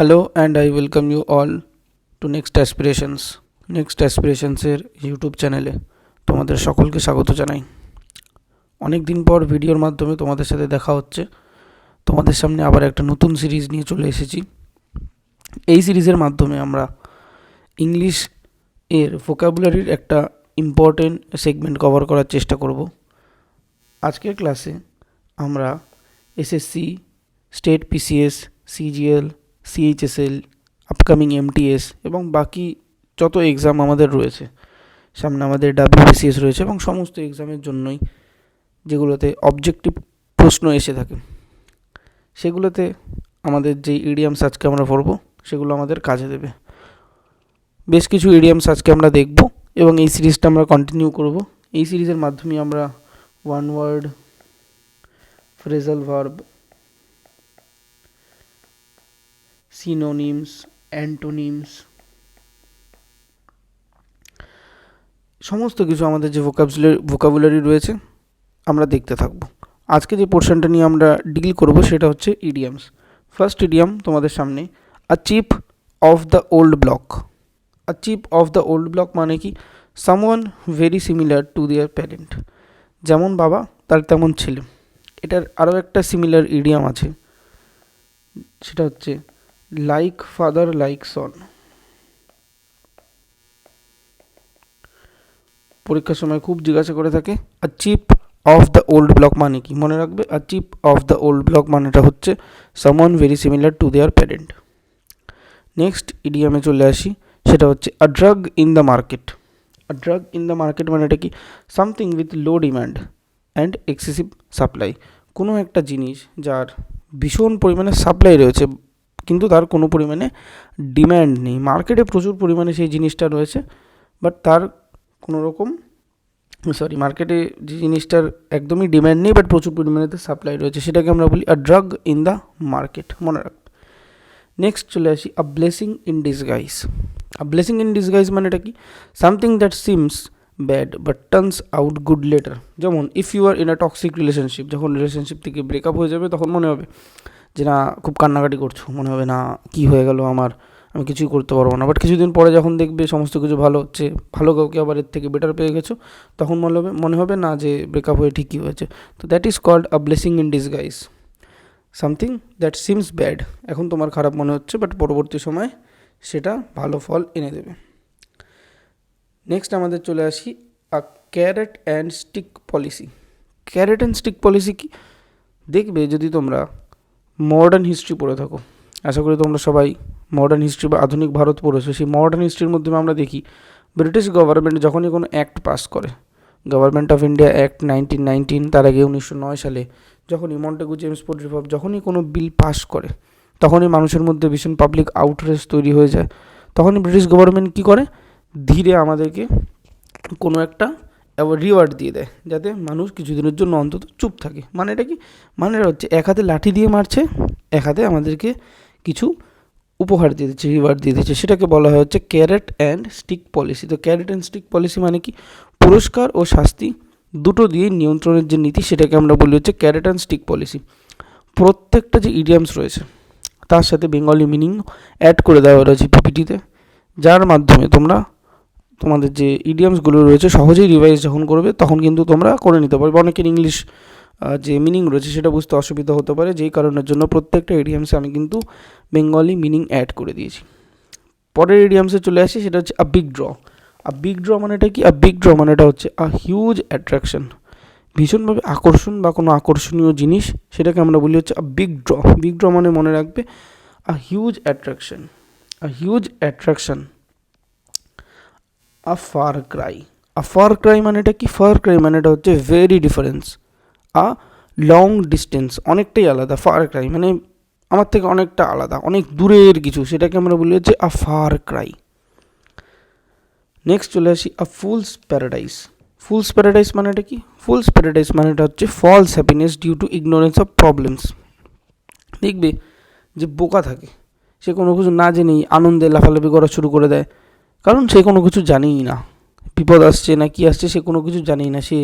Hello and I welcome you all to next aspirations next অ্যাসপিরেশনসের YouTube চ্যানেলে তোমাদের সকলকে স্বাগত জানাই। অনেক দিন পর ভিডিওর মাধ্যমে তোমাদের সাথে দেখা হচ্ছে। তোমাদের সামনে আবার একটা নতুন সিরিজ নিয়ে চলে এসেছি। এই সিরিজের মাধ্যমে আমরা ইংলিশ এর ভোকাবুলারির একটা ইম্পর্টেন্ট সেগমেন্ট কভার করার চেষ্টা করব। আজকের ক্লাসে আমরা SSC state PCS CGL CHSL upcoming MTS এবং বাকি যত এক্সাম আমাদের রয়েছে, সামনে আমাদের ডাব্লিউবিসিএস রয়েছে এবং সমস্ত এক্সামের জন্যই যেগুলোতে অবজেক্টিভ প্রশ্ন এসে থাকে, সেগুলোতে আমাদের যে ইডিয়ামস আজকে আমরা পড়ব, সেগুলো আমাদের কাজে দেবে। বেশ কিছু ইডিয়ামস আজকে আমরা দেখব এবং এই সিরিজটা আমরা কন্টিনিউ করব। এই সিরিজের মাধ্যমে আমরা one word phrasal verb synonyms antonyms সমস্ত কিছু আমাদের যে ভোকাবুলারি ভোকাবুলারি রয়েছে, আমরা দেখতে থাকব। আজকে যে পোর্শনটা নিয়ে আমরা ডিল করব সেটা হচ্ছে ইডিয়ামস ফার্স্ট ইডিয়াম তোমাদের সামনে a chip of the old block a chip of the old block মানে কি? Someone very similar to their parent যেমন বাবা, তার তেমন ছেলে। এটার আরও একটা সিমিলার ইডিয়াম আছে। সেটা হচ্ছে লাইক ফাদার লাইক সন পরীক্ষার সময় খুব জিজ্ঞাসা করে থাকে a chip of the old block মানে কি? মনে রাখবে a chip of the old block মানেটা হচ্ছে someone very similar to their parent next ইডিয়ামে চলে আসি, সেটা হচ্ছে a drug in the market a drug in the market মানে এটা কি? Something with low demand and excessive supply কোনো একটা জিনিস যার ভীষণ পরিমাণে সাপ্লাই রয়েছে কিন্তু তার কোনো পরিমাণে ডিম্যান্ড নেই। মার্কেটে প্রচুর পরিমাণে সেই জিনিসটা রয়েছে বাট তার কোনো রকম সরি মার্কেটে যে জিনিসটার একদমই ডিম্যান্ড নেই বাট প্রচুর পরিমাণেতে সাপ্লাই রয়েছে, সেটাকে আমরা বলি a drug in the market মনে রাখবে নেক্সট চলে আসি a blessing in disguise a blessing in disguise মানে এটা কি? Something that seems bad but turns out good later যেমন if you are in a toxic relationship যখন রিলেশনশিপ থেকে ব্রেকআপ হয়ে যাবে, তখন মনে হবে যে না, খুব কান্নাকাটি করছ। মনে হবে না, কি হয়ে গেল আমার? আমি কিছুই করতে পারব না। বাট কিছুদিন পরে যখন দেখবে সমস্ত কিছু ভালো হচ্ছে, ভালো কাউকে আবার এর থেকে বেটার পেয়ে গেছো, তখন মনে হবে মনে হবে না যে ব্রেকআপ হয়ে ঠিকই হয়েছে। তো that is called a blessing in disguise something that seems bad এখন তোমার খারাপ মনে হচ্ছে বাট পরবর্তী সময় সেটা ভালো ফল এনে দেবে। নেক্সট আমাদের চলে আসি a carrot and stick policy carrot and stick policy কি? দেখবে যদি তোমরা মডার্ন হিস্ট্রি পড়ে থাকো। আশা করি তোমরা সবাই মডার্ন হিস্ট্রি বা আধুনিক ভারত পড়েছো। সেই মডার্ন হিস্ট্রির মধ্যে আমরা দেখি ব্রিটিশ গভর্নমেন্ট যখনই কোনো অ্যাক্ট পাস করে government of India act nineteen nineteen তার আগে উনিশশো নয় সালে যখনই মন্টেগু জেমস পোর্ট রিপাব যখনই কোনো বিল পাস করে, তখনই মানুষের মধ্যে ভীষণ পাবলিক আউটরেস তৈরি হয়ে যায়। তখনই ব্রিটিশ গভর্নমেন্ট কী করে? ধীরে আমাদেরকে কোনো একটা রিওয়ার্ড দিয়ে দেয়, যাতে মানুষ কিছুদিনের জন্য অন্তত চুপ থাকে। মানে এটা কি? মানে এটা হচ্ছে এক হাতে লাঠি দিয়ে মারছে, এক হাতে আমাদেরকে কিছু উপহার দিয়ে দিচ্ছে রিওয়ার্ড দিয়ে দিচ্ছে। সেটাকে বলা হয় হচ্ছে ক্যারেট অ্যান্ড স্টিক পলিসি তো ক্যারেট অ্যান্ড স্টিক পলিসি মানে কি? পুরস্কার ও শাস্তি দুটো দিয়ে নিয়ন্ত্রণের যে নীতি, সেটাকে আমরা বলি হচ্ছে ক্যারেট অ্যান্ড স্টিক পলিসি প্রত্যেকটা যে ইডিয়ামস রয়েছে, তার সাথে বেঙ্গলি মিনিং অ্যাড করে দেওয়া রয়েছে পিপিটিতে যার মাধ্যমে তোমরা তোমাদের যে ইডিয়ামসগুলো রয়েছে, সহজেই রিভাইজ যখন করবে, তখন কিন্তু তোমরা করে নিতে পারবে। অনেকের ইংলিশ যে মিনিং রয়েছে, সেটা বুঝতে অসুবিধা হতে পারে। যেই কারণের জন্য প্রত্যেকটা ইডিয়ামসে আমি কিন্তু বেঙ্গলি মিনিং অ্যাড করে দিয়েছি। পরের ইডিয়ামসে চলে আসি, সেটা হচ্ছে a big draw a big draw মানে এটা কি? আ বিগ ড্র মানে এটা হচ্ছে আ হিউজ অ্যাট্রাকশন ভীষণভাবে আকর্ষণ বা কোনো আকর্ষণীয় জিনিস, সেটাকে আমরা বলি হচ্ছে a big draw big draw মানে মনে রাখবে a huge attraction a huge attraction a far cry a far cry মানে এটা কি? ফার ক্রাই মানে এটা হচ্ছে very difference a long distance অনেকটাই আলাদা। ফার ক্রাই মানে আমার থেকে অনেকটা আলাদা, অনেক দূরের কিছু। সেটাকে আমরা বলি হচ্ছে আ ফার ক্রাই নেক্সট চলে আসি a fool's paradise fool's paradise মানে এটা কি? ফুলস প্যারাডাইস মানে এটা হচ্ছে false happiness due to ignorance of problems দেখবে যে বোকা থাকে। সে কোনো কিছু না জেনেই আনন্দে লাফালাফি করা শুরু করে দেয়। কারণ সে কোনো কিছু জানেই না। বিপদ আসছে না, কি আসছে সে কোনো কিছু জানেই না। সে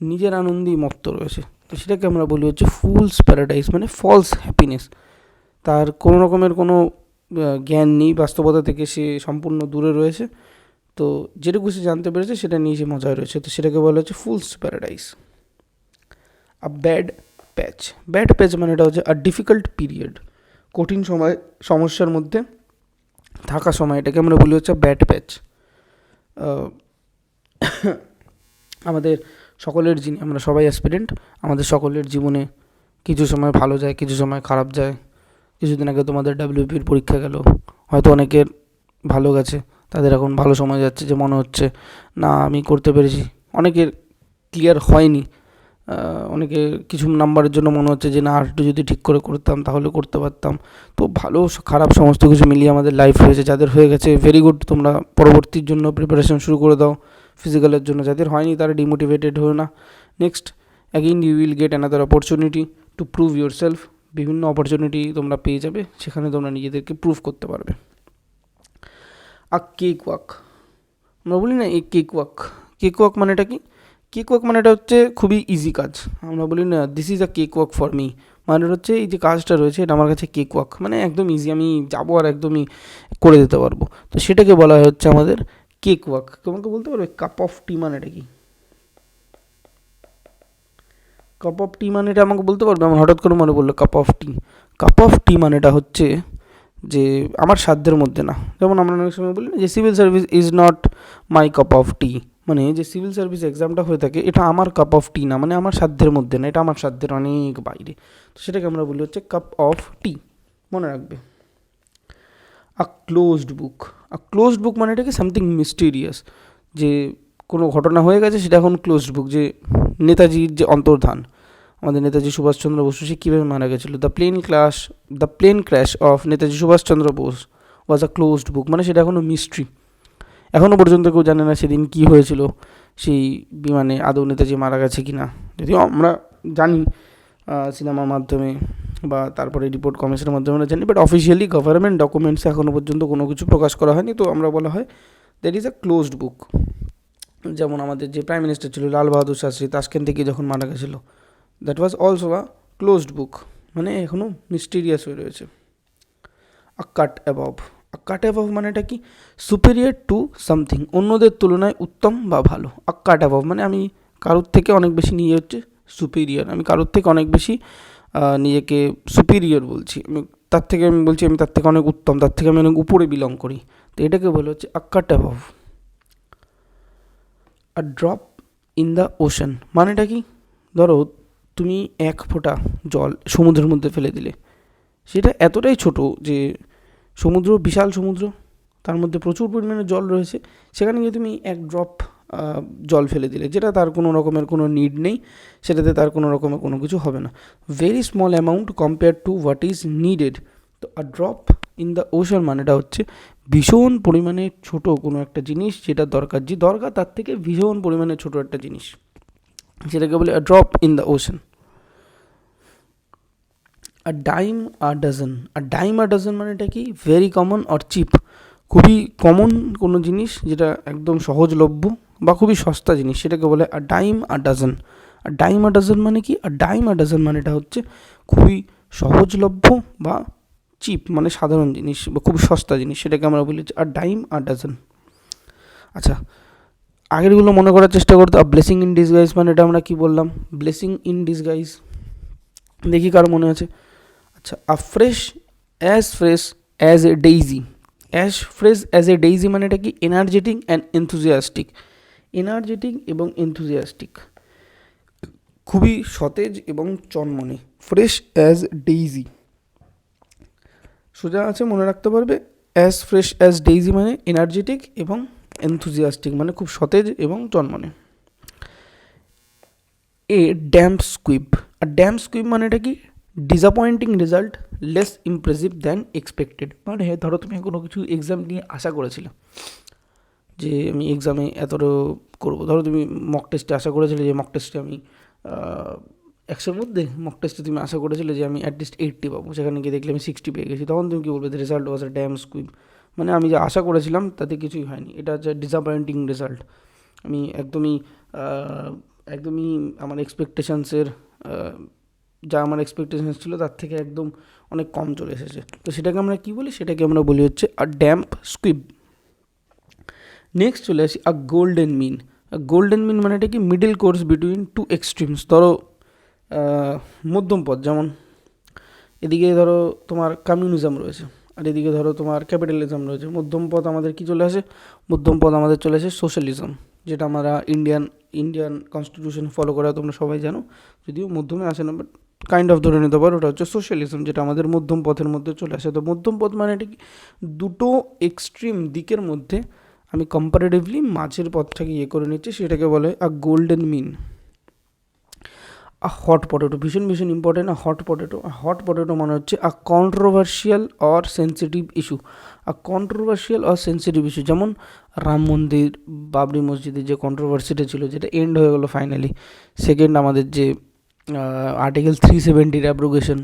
নিজের আনন্দেই মত্ত রয়েছে। তো সেটাকে আমরা বলি হচ্ছে ফুলস প্যারাডাইস মানে ফলস হ্যাপিনেস তার কোনো রকমের কোনো জ্ঞান নেই, বাস্তবতা থেকে সে সম্পূর্ণ দূরে রয়েছে। তো যেটুকু সে জানতে পেরেছে, সেটা নিয়ে সে মজায় রয়েছে। তো সেটাকে বলা হচ্ছে fool's paradise a bad patch bad patch মানে এটা হচ্ছে আ ডিফিকাল্ট পিরিয়ড কঠিন সময়, সমস্যার মধ্যে থাকা সময় এটাকে আমরা বলি হচ্ছে ব্যাড প্যাচ আমাদের সকলের যিনি আমরা সবাই অ্যাসপিরেন্ট আমাদের সকলের জীবনে কিছু সময় ভালো যায়, কিছু সময় খারাপ যায়। কিছুদিন আগে তোমাদের ডাব্লিউপির পরীক্ষা গেল, হয়তো অনেকের ভালো গেছে, তাদের এখন ভালো সময় যাচ্ছে যে মনে হচ্ছে, না, আমি করতে পেরেছি। অনেকের ক্লিয়ার হয়নি অনেকে কিছু নাম্বারের জন্য মনে হচ্ছে যে না আর একটু যদি ঠিক করে করতাম তাহলে করতে পারতাম। তো ভালো, খারাপ সমস্ত কিছু মিলিয়ে আমাদের লাইফ হয়েছে, যাদের হয়ে গেছে ভেরি গুড তোমরা পরবর্তীর জন্য প্রিপারেশন শুরু করে দাও। ফিজিক্যালের জন্য যাদের হয়নি, তারা ডিমোটিভেটেড হয়েও না। Next again you will get another opportunity to prove yourself বিভিন্ন অপরচুনিটি তোমরা পেয়ে যাবে, সেখানে তোমরা নিজেদেরকে প্রুভ করতে পারবে। আ কেক ওয়াক আমরা বলি না এই কেক ওয়াক কেক ওয়াক মানেটা কি? কেক ওয়াক মানেটা হচ্ছে খুবই ইজি কাজ। আমরা বলি, না this is a cakewalk for me মানে হচ্ছে এই যে কাজটা রয়েছে, এটা আমার কাছে কেক ওয়াক মানে একদম ইজি আমি যাব আর একদমই করে দিতে পারব। তো সেটাকে বলা হচ্ছে আমাদের কেক ওয়াক তোমাকে বলতে পারবে কাপ অফ টি মানে এটা কি? কাপ অফ টি মানে এটা আমাকে বলতে পারবে? আমার হঠাৎ করে মনে পড়ল cup of tea cup of tea মানেটা হচ্ছে যে আমার সাধ্যের মধ্যে না। যেমন আমরা অনেক সময় বলি না যে civil service is not my cup of tea মানে যে সিভিল সার্ভিস এক্সামটা হয়ে থাকে, এটা আমার কাপ অফ টি না মানে আমার সাধ্যের মধ্যে না, এটা আমার সাধ্যের অনেক বাইরে। তো সেটাকে আমরা বলি হচ্ছে কাপ অফ টি মনে রাখবে। আ ক্লোজড বুক আ ক্লোজড বুক মানে এটা কি সামথিং মিস্টিরিয়াস যে কোনো ঘটনা হয়ে গেছে, সেটা এখন ক্লোজড বুক যে নেতাজির যে অন্তর্ধান। আমাদের নেতাজি সুভাষচন্দ্র বসু, সে কীভাবে মারা গেছিল? The plane class the plane crash of Netaji Subhash Chandra Bose was a closed book মানে সেটা এখনও মিস্ট্রি এখনও পর্যন্ত কেউ জানে না সেদিন কী হয়েছিল, সেই বিমানে আদৌ নেতাজি মারা গেছে কি না যদিও আমরা জানি সিনেমার মাধ্যমে বা তারপরে রিপোর্ট কমিশনের মাধ্যমে আমরা জানি বাট অফিসিয়ালি গভর্নমেন্ট ডকুমেন্টসে এখনও পর্যন্ত কোনো কিছু প্রকাশ করা হয়নি। তো আমরা বলা হয় that is a closed book যেমন আমাদের যে প্রাইম মিনিস্টার ছিল লাল বাহাদুর শাস্ত্রী তাসকেন থেকে যখন মারা গেছিল that was also a closed book মানে এখনও মিস্টিরিয়াস হয়ে রয়েছে। আ কাট অ্যাবভ আ কাট অ্যাবভ মানেটা কি? সুপেরিয়ার টু সামথিং অন্যদের তুলনায় উত্তম বা ভালো। আ কাট অ্যাবভ মানে আমি কারোর থেকে অনেক বেশি নিয়ে হচ্ছে সুপিরিয়র আমি কারোর থেকে অনেক বেশি নিজেকে সুপিরিয়র বলছি। আমি তার থেকে আমি বলছি আমি তার থেকে অনেক উত্তম, তার থেকে আমি অনেক উপরে বিলং করি। তো এটাকে বলে হচ্ছে a cut above a drop in the ocean মানেটা কি? ধরো তুমি এক ফোঁটা জল সমুদ্রের মধ্যে ফেলে দিলে। সেটা এতটাই ছোট যে সমুদ্র, বিশাল সমুদ্র, তার মধ্যে প্রচুর পরিমাণে জল রয়েছে। সেখানে গিয়ে তুমি এক ড্রপ জল ফেলে দিলে, যেটা তার কোনো রকমের কোনো নিড নেই, সেটাতে তার কোনো রকমের কোনো কিছু হবে না। Very small amount compare to what is needed তো a drop in the ocean মানেটা হচ্ছে ভীষণ পরিমাণে ছোট কোনো একটা জিনিস যেটা দরকার, যে দরকার তার থেকে ভীষণ পরিমাণে ছোট একটা জিনিস। যেটাকে বলে drop in the ocean a dime a dozen R dime a dozen মানে এটা কি? ভেরি কমন অর চিপ খুবই কমন কোনো জিনিস যেটা একদম সহজলভ্য বা খুবই সস্তা জিনিস। সেটাকে বলে a dime a dozen R dime a dozen মানে কি? আর ডাইম আ ডাজন মানে এটা হচ্ছে খুবই সহজলভ্য বা চিপ মানে সাধারণ জিনিস বা খুব সস্তা জিনিস। সেটাকে আমরা বলি আর ডাইম আ ডাজন আচ্ছা আগেরগুলো মনে করার চেষ্টা করতো আর ব্লেসিং ইন ডিসগাইজ মানে এটা আমরা কি বললাম? ব্লেসিং ইন ডিসগাইজ দেখি কার মনে আছে। আচ্ছা আ fresh as fresh as a daisy as fresh as a daisy মানে এটা কি? এনার্জেটিক অ্যান্ড এনথুজিয়াস্টিক এনার্জেটিক এবং এনথুজিয়াস্টিক খুবই সতেজ এবং চনমনে। ফ্রেশ অ্যাজ ডেইজি সোজা আছে, মনে রাখতে পারবে? অ্যাজ ফ্রেশ অ্যাজ ডেইজি মানে এনার্জেটিক এবং এনথুজিয়াস্টিক মানে খুব সতেজ এবং চনমনে। এ ড্যাম্প স্কুইপ আর ড্যাম্প স্কুইপ মানে এটা কি? Disappointing result less impressive than expected মানে ধরো তুমি কোনো কিছু এক্সাম নিয়ে আশা করেছিলে যে আমি এক্সামে এতটা করব। ধরো তুমি মক টেস্টে আশা করেছিলে যে মক টেস্টে আমি একশোর মধ্যে মক টেস্টে তুমি আশা করেছিলে যে আমি অ্যাটলিস্ট এইটটি পাবো। সেখানে গিয়ে দেখলে আমি সিক্সটি পেয়ে গেছি। তখন তুমি কী বলবে? রেজাল্ট ওয়াজ ড্যাম স্কুইপ মানে আমি যে আশা করেছিলাম তাতে কিছুই হয়নি। এটা হচ্ছে ডিসঅ্যাপয়েন্টিং রেজাল্ট আমি একদমই একদমই আমার এক্সপেকটেশনসের যা আমার এক্সপেকটেশন ছিল, তার থেকে একদম অনেক কম চলে এসেছে। তো সেটাকে আমরা কী বলি? সেটাকে আমরা বলি হচ্ছে আ ড্যাম্প স্কুইব নেক্সট চলে আসি আ গোল্ডেন মিন গোল্ডেন মিন মানে এটা কি? Middle course between two extremes ধরো মধ্যম পথ, যেমন এদিকে ধরো তোমার কমিউনিজম রয়েছে, আর এদিকে ধরো তোমার ক্যাপিটালিজম রয়েছে। মধ্যম পথ আমাদের কি চলে আসে? মধ্যম পথ আমাদের চলে আসে সোশ্যালিজম যেটা আমরা ইন্ডিয়ান ইন্ডিয়ান কনস্টিটিউশন ফলো করা তোমরা সবাই জানো। যদিও মধ্যমে আসে না বাট কাইন্ড অফ ধরে নিতে পারো, ওটা হচ্ছে সোশ্যালিজম যেটা আমাদের মধ্যম পথের মধ্যে চলে আসে। তো মধ্যম পথ মানে এটা কি? দুটো এক্সট্রিম দিকের মধ্যে আমি কম্পারেটিভলি মাঝের পথটাকে ইয়ে করে নিচ্ছি, সেটাকে বলে a golden mean a hot potato ভীষণ ভীষণ important a hot potato hot potato মানে হচ্ছে a controversial or sensitive issue a controversial or sensitive issue যেমন রাম মন্দির, বাবরি মসজিদের যে কন্ট্রোভার্সিটা ছিল, যেটা এন্ড হয়ে গেলো ফাইনালি সেকেন্ড আমাদের যে আর্টিকেল থ্রি সেভেন্টির অ্যাব্রোগেশন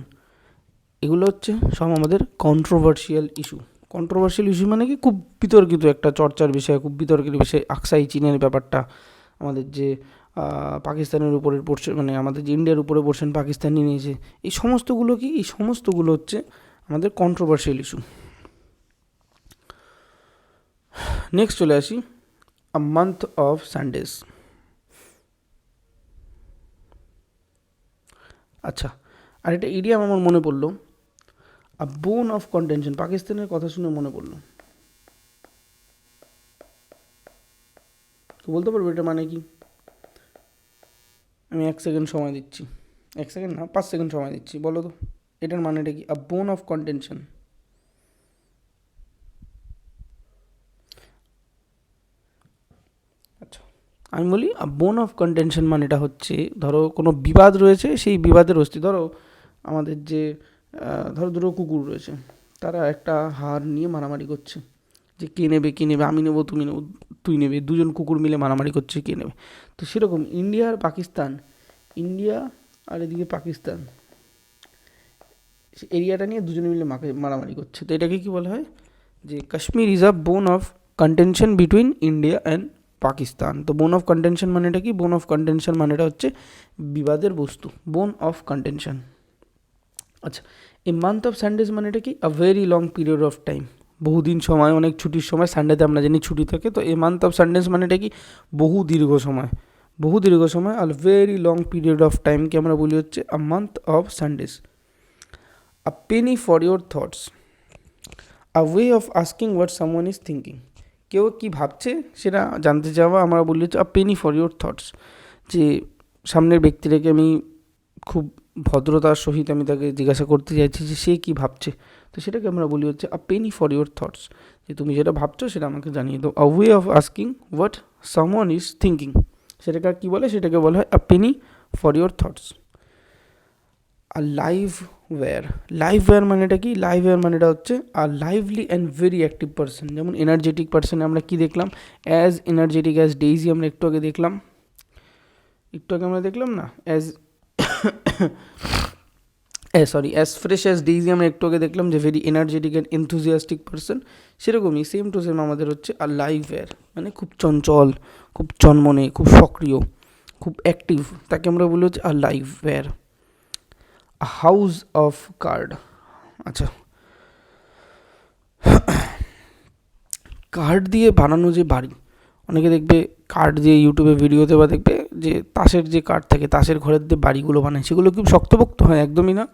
এগুলো হচ্ছে সব আমাদের কন্ট্রোভার্সিয়াল ইস্যু কন্ট্রোভার্সিয়াল ইস্যু মানে কি? খুব বিতর্কিত একটা চর্চার বিষয়, খুব বিতর্কিত বিষয়, আকসাই চীনের ব্যাপারটা। আমাদের যে পাকিস্তানের উপরে পড়ছে মানে আমাদের যে ইন্ডিয়ার উপরে পড়ছেন পাকিস্তানি নিয়েছে এই সমস্তগুলো কি? এই সমস্তগুলো হচ্ছে আমাদের কন্ট্রোভার্সিয়াল ইস্যু নেক্সট চলে আসি আ মান্থ অফ সানডেজ আচ্ছা আর এটা ইডিয়াম আমার মনে পড়ল। আ বোন অফ কন্টেনশন পাকিস্তানের কথা শুনে মনে পড়ল। তো বলতে পারব এটা মানে কি? আমি এক সেকেন্ড সময় দিচ্ছি। এক সেকেন্ড না, পাঁচ সেকেন্ড সময় দিচ্ছি, বলো তো। এটার মানেটা কি? আ বোন অফ কন্টেনশন আমি বলি বোন অফ কন্টেনশন মানেটা হচ্ছে, ধরো কোনো বিবাদ রয়েছে, সেই বিবাদের অস্তি ধরো আমাদের যে ধরো দুটো কুকুর রয়েছে, তারা একটা হার নিয়ে মারামারি করছে, যে কে নেবে কে নেবে, আমি নেব, তুমি নেব, তুই নেবে, দুজন কুকুর মিলে মারামারি করছে, কে নেবে। তো সেরকম ইন্ডিয়া আর পাকিস্তান ইন্ডিয়া আর এদিকে পাকিস্তান এরিয়াটা নিয়ে দুজনে মিলে মারামারি করছে। তো এটাকে কী বলা হয়? যে Kashmir is a bone of contention between India and Pakistan. তো বোন অফ কন্টেনশন মানেটা কি? বোন অফ কন্টেনশন মানেটা হচ্ছে বিবাদের বস্তু। বোন অফ কন্টেনশন আচ্ছা এই মান্থ অফ সানডেজ মানেটা কি? A very long period of time বহুদিন সময়, অনেক ছুটির সময় সানডেতে আমরা জানি ছুটি থাকে। তো এই মান্থ অফ সানডেজ মানেটা কি? বহু দীর্ঘ সময়। বহু দীর্ঘ সময় আর ভেরি লং পিরিয়ড অফ টাইমকে আমরা বলি হচ্ছে a month of Sundays a penny for your thoughts a way of asking what someone is thinking কেউ কি ভাবছে সেটা জানতে চাওয়া আমরা বলি হচ্ছে a penny for your thoughts যে সামনের ব্যক্তিটাকে আমি খুব ভদ্রতার সহিত আমি তাকে জিজ্ঞাসা করতে চাইছি যে সে কী ভাবছে? তো সেটাকে আমরা বলি হচ্ছে a penny for your thoughts যে তুমি যেটা ভাবছ সেটা আমাকে জানিয়ে দাও। A way of asking what someone is thinking সেটাকে কী বলে? সেটাকে বলা হয় a penny for your thoughts R live wire live wire মানেটা কি? লাইভ ওয়্যার মানেটা হচ্ছে a lively and very active person যেমন এনার্জেটিক পার্সনে আমরা কি দেখলাম? অ্যাজ এনার্জেটিক অ্যাজ ডেইজি আমরা একটু আগে দেখলাম। একটু আগে আমরা দেখলাম না? As sorry as fresh as daisy আমরা একটু আগে দেখলাম যে very energetic and enthusiastic person সেরকমই সেম টু সেম আমাদের হচ্ছে আর লাইভ ওয়্যার মানে খুব চঞ্চল, খুব চনমনে খুব সক্রিয়, খুব অ্যাক্টিভ তাকে আমরা বলি হচ্ছে a live wire house of card আচ্ছা। কার্ড দিয়ে বানানো যে বাড়ি, অনেকে দেখবে কার্ড দিয়ে ইউটিউবে ভিডিওতে বা দেখবে যে তাসের যে কার্ড থাকে, তাসের ঘরের যে বাড়িগুলো বানায়, সেগুলো খুব শক্তপোক্ত? হয়, একদমই না।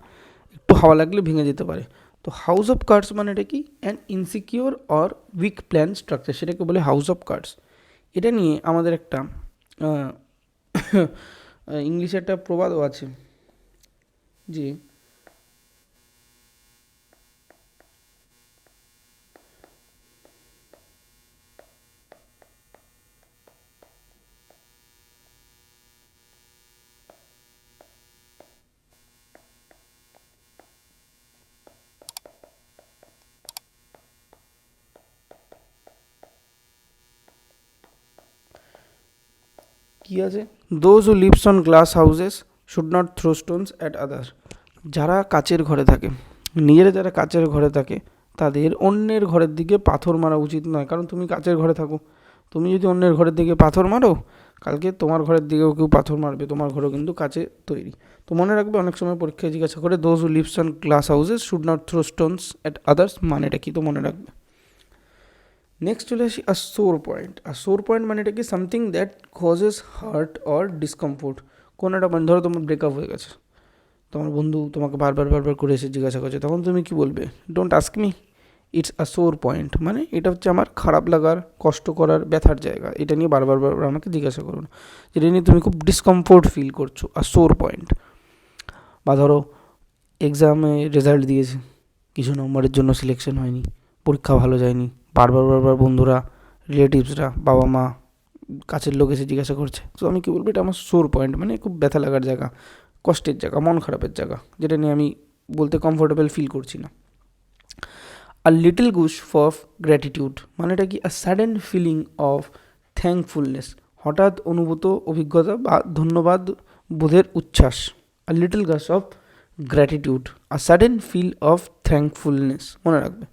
একটু হাওয়া লাগলে ভেঙে যেতে পারে। তো হাউস অফ কার্ডস মানে এটা কি? An insecure or weak plan structure সেটাকে বলে হাউস অফ কার্ডস এটা নিয়ে আমাদের একটা ইংলিশে একটা প্রবাদও আছে। যে কি আছে those who lives on glass houses should not throw stones at other যারা কাচের ঘরে থাকে, নিজেরা যারা কাচের ঘরে থাকে, তাদের অন্যের ঘরের দিকে পাথর মারা উচিত নয়। কারণ তুমি কাচের ঘরে থাকো। তুমি যদি অন্যের ঘরের দিকে পাথর মারো, কালকে তোমার ঘরের দিকেও কেউ পাথর মারবে। তোমার ঘরও কিন্তু কাচে তৈরি। তো মনে রাখবে, অনেক সময় পরীক্ষায় জিজ্ঞাসা করে those who lives on glass houses should not throw stones at others মানেটা কি? তো মনে রাখবে। নেক্সট চলে আসি আর সোর পয়েন্ট আর সোর পয়েন্ট মানে এটা কি? Something that causes hurt or discomfort কোনো একটা মানে ধরো তোমার ব্রেকআপ হয়ে গেছে। তোমার বন্ধু তোমাকে বারবার বারবার করে এসে জিজ্ঞাসা করছে, তখন তুমি কি বলবে? Don't ask me it's a sore point মানে এটা হচ্ছে আমার খারাপ লাগার, কষ্ট করার ব্যথার জায়গা। এটা নিয়ে বারবার বারবার আমাকে জিজ্ঞাসা করো না। যেটা নিয়ে তুমি খুব ডিসকমফোর্ট ফিল করছ আর সোর পয়েন্ট বা ধরো এক্সামে রেজাল্ট দিয়েছে, কিছু নম্বরের জন্য সিলেকশন হয়নি, পরীক্ষা ভালো যায়নি, বারবার বারবার বন্ধুরা রিলেটিভসরা বাবা মা কাছের লোক এসে জিজ্ঞাসা করছে। তো আমি কী বলব, এটা আমার সোর পয়েন্ট মানে খুব ব্যথা লাগার জায়গা, কষ্টের জায়গা, মন খারাপের জায়গা, যেটা নিয়ে আমি বলতে কমফোর্টেবল ফিল করছি না। A little gush of gratitude মানেটা কি? A sudden feeling of thankfulness হঠাৎ অনুভূত অভিজ্ঞতা বা ধন্যবাদ বোধের উচ্ছ্বাস। A little gush of gratitude a sudden feel of thankfulness মনে রাখবে।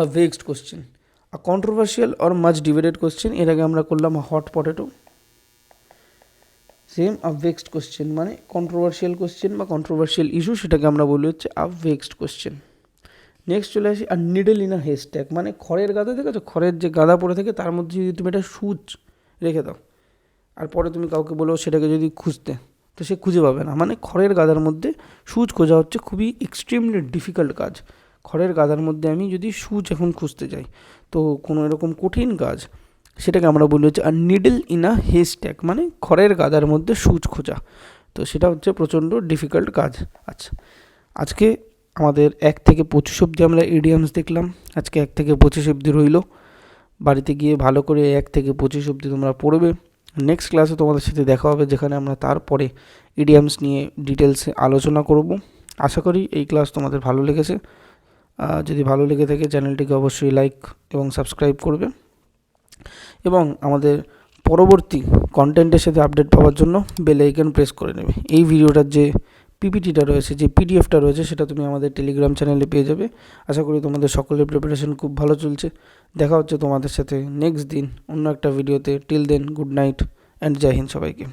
A vexed question controversial or much debated question এর আগে আমরা করলাম hot potato same a vexed question মানে কন্ট্রোভার্সিয়াল কোশ্চেন বা কন্ট্রোভার্সিয়াল ইস্যু সেটাকে আমরা বলি হচ্ছে আ ভেক্সড কোশ্চেন নেক্সট চলে আসি আর নিডল ইন আ হেস্ট্যাক মানে খড়ের গাদা দেখেছ খড়ের যে গাদা পড়ে থাকে, তার মধ্যে যদি তুমি একটা সুচ রেখে দাও, আর পরে তুমি কাউকে বলো সেটাকে যদি খুঁজতে, তো সে খুঁজে পাবে না। মানে খড়ের গাদার মধ্যে সুচ খোঁজা হচ্ছে খুবই এক্সট্রিমলি ডিফিকাল্ট কাজ। খড়ের গাদার মধ্যে আমি যদি সুচ এখন খুঁজতে যাই তো কোনো এরকম কঠিন কাজ, সেটাকে আমরা বলি হচ্ছে আর নিডল ইন আ হেস্ট্যাক মানে খড়ের গাদার মধ্যে সুচ খোঁজা। তো সেটা হচ্ছে প্রচণ্ড ডিফিকাল্ট কাজ। আচ্ছা আজকে আমাদের এক থেকে পঁচিশ অব্দি আমরা ইডিয়ামস দেখলাম। আজকে এক থেকে পঁচিশ অব্দি রইল। বাড়িতে গিয়ে ভালো করে এক থেকে পঁচিশ অব্দি তোমরা পড়বে। নেক্সট ক্লাসে তোমাদের সাথে দেখা হবে, যেখানে আমরা তারপরে ইডিয়ামস নিয়ে ডিটেলসে আলোচনা করব। আশা করি এই ক্লাস তোমাদের ভালো লেগেছে। যদি ভালো লেগে থাকে চ্যানেলটিকে অবশ্যই লাইক এবং সাবস্ক্রাইব করবে। এবং আমাদের পরবর্তী কন্টেন্টের সাথে আপডেট পাওয়ার জন্য বেল আইকন প্রেস করে নেবে। এই ভিডিওটার যে পিপিটিটা রয়েছে, যে পিডিএফটা রয়েছে, সেটা তুমি আমাদের টেলিগ্রাম চ্যানেলে পেয়ে যাবে। আশা করি তোমাদের সকলের প্রিপারেশন খুব ভালো চলছে। দেখা হচ্ছে তোমাদের সাথে নেক্সট দিন অন্য একটা ভিডিওতে till then good night and Jai Hind সবাইকে।